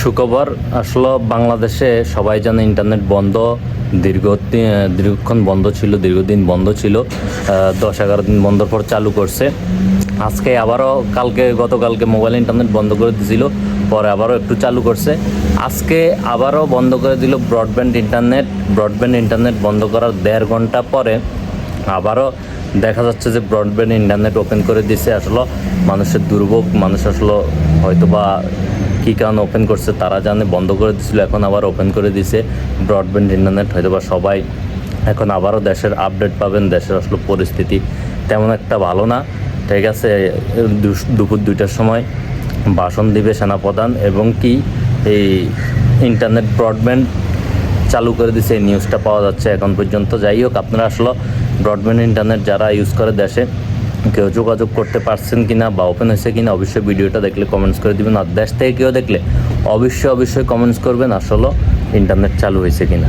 সুখবর, আসলে বাংলাদেশে সবাই জানে ইন্টারনেট বন্ধ, দীর্ঘ দীর্ঘক্ষণ বন্ধ ছিল, দীর্ঘদিন বন্ধ ছিল দশ এগারো দিন বন্ধর পর চালু করছে। আজকে আবারও কালকে, গতকালকে মোবাইল ইন্টারনেট বন্ধ করে দিয়েছিল পরে আবারও একটু চালু করছে। আজকে আবারও বন্ধ করে দিল ব্রডব্যান্ড ইন্টারনেট ব্রডব্যান্ড ইন্টারনেট বন্ধ করার দেড় ঘণ্টা পরে আবারও দেখা যাচ্ছে যে ব্রডব্যান্ড ইন্টারনেট ওপেন করে দিছে। আসলে মানুষের দুর্ভোগ, মানুষ আসলে হয়তো বা কী কারণে ওপেন করছে তারা জানে, বন্ধ করে দিছিল, এখন আবার ওপেন করে দিছে। ব্রডব্যান্ড ইন্টারনেট হয়তো বা সবাই এখন আবারও দেশের আপডেট পাবেন, দেশের আসলে পরিস্থিতি তেমন একটা ভালো না। ঠিক আছে দুপুর দুইটার সময় ভাষণ দিবে সেনাপ্রধান এবং কি এই ইন্টারনেট ব্রডব্যান্ড চালু করে দিছে, এই নিউজটা পাওয়া যাচ্ছে এখন পর্যন্ত। যাই হোক, আপনারা আসলে ব্রডব্যান্ড ইন্টারনেট যারা ইউজ করে দেশে কেউ যোগাযোগ করতে পারছেন কি না বা ওপেন হয়েছে কি না অবশ্যই ভিডিওটা দেখলে কমেন্টস করে দেবেন। আর দেশ থেকে কেউ দেখলে অবশ্যই অবশ্যই কমেন্টস করবেন আসলে ইন্টারনেট চালু হয়েছে কিনা।